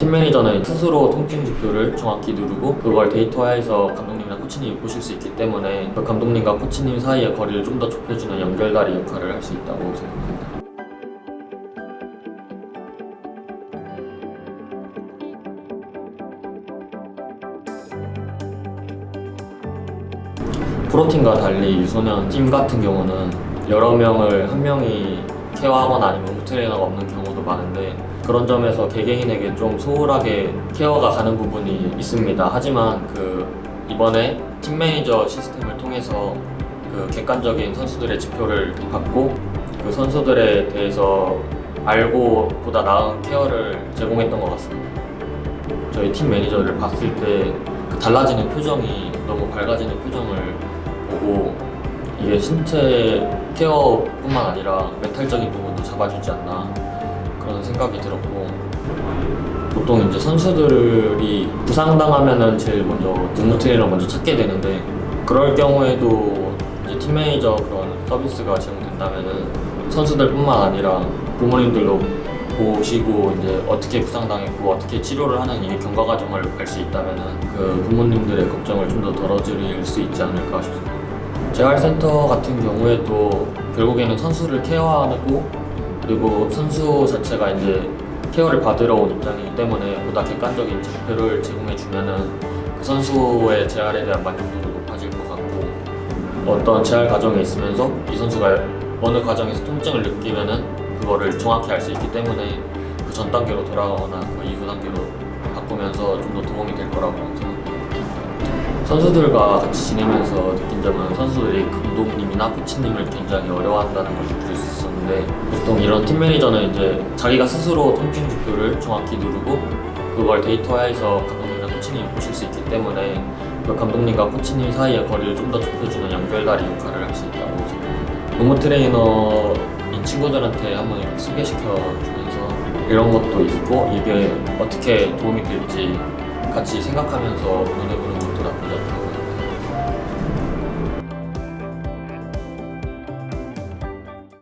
팀 매니저는 스스로 통증 지표를 정확히 누르고 그걸 데이터화해서 감독님이나 코치님이 보실 수 있기 때문에 그 감독님과 코치님 사이의 거리를 좀 더 좁혀주는 연결다리 역할을 할 수 있다고 생각합니다. 프로팀과 달리 유소년 팀 같은 경우는 여러 명을 한 명이 케어하거나 아니면 홈 트레이너가 없는 경우도 많은데 그런 점에서 개개인에게 좀 소홀하게 케어가 가는 부분이 있습니다. 하지만 그 이번에 팀 매니저 시스템을 통해서 그 객관적인 선수들의 지표를 받고 그 선수들에 대해서 알고 보다 나은 케어를 제공했던 것 같습니다. 저희 팀 매니저를 봤을 때그 달라지는 표정이 너무 밝아지는 표정을 보고 이게 신체 케어뿐만 아니라 멘탈적인 부분도 잡아주지 않나 그런 생각이 들었고 보통 이제 선수들이 부상당하면은 제일 먼저 등무 트레이너 먼저 찾게 되는데 그럴 경우에도 이제 팀 매니저 그런 서비스가 제공된다면은 선수들뿐만 아니라 부모님들도 보시고 이제 어떻게 부상당했고 어떻게 치료를 하는 이 경과 과정을 알 수 있다면은 그 부모님들의 걱정을 좀 더 덜어드릴 수 있지 않을까 싶습니다. 재활센터 같은 경우에도 결국에는 선수를 케어하고 그리고 선수 자체가 이제 케어를 받으러 온 입장이기 때문에 보다 객관적인 지표를 제공해 주면은 그 선수의 재활에 대한 만족도도 높아질 것 같고 어떤 재활 과정에 있으면서 이 선수가 어느 과정에서 통증을 느끼면은 그거를 정확히 알 수 있기 때문에 그 전 단계로 돌아가거나 그 이후 단계로 바꾸면서 좀 더 도움이 될 거라고 생각합니다. 선수들과 같이 지내면서 느낀 점은 선수들이 감독님이나 코치님을 굉장히 어려워한다는 걸 느낄 수 있었는데 보통 이런 팀 매니저는 이제 자기가 스스로 통증 지표를 정확히 누르고 그걸 데이터화해서 감독님이나 코치님이 보실 수 있기 때문에 그 감독님과 코치님 사이의 거리를 좀 더 좁혀주는 연결다리 역할을 할 수 있다고 생각합니다. 노무 트레이너인 친구들한테 한번 이렇게 소개시켜 주면서 이런 것도 있고 이게 어떻게 도움이 될지 같이 생각하면서 논해보는 Thank you.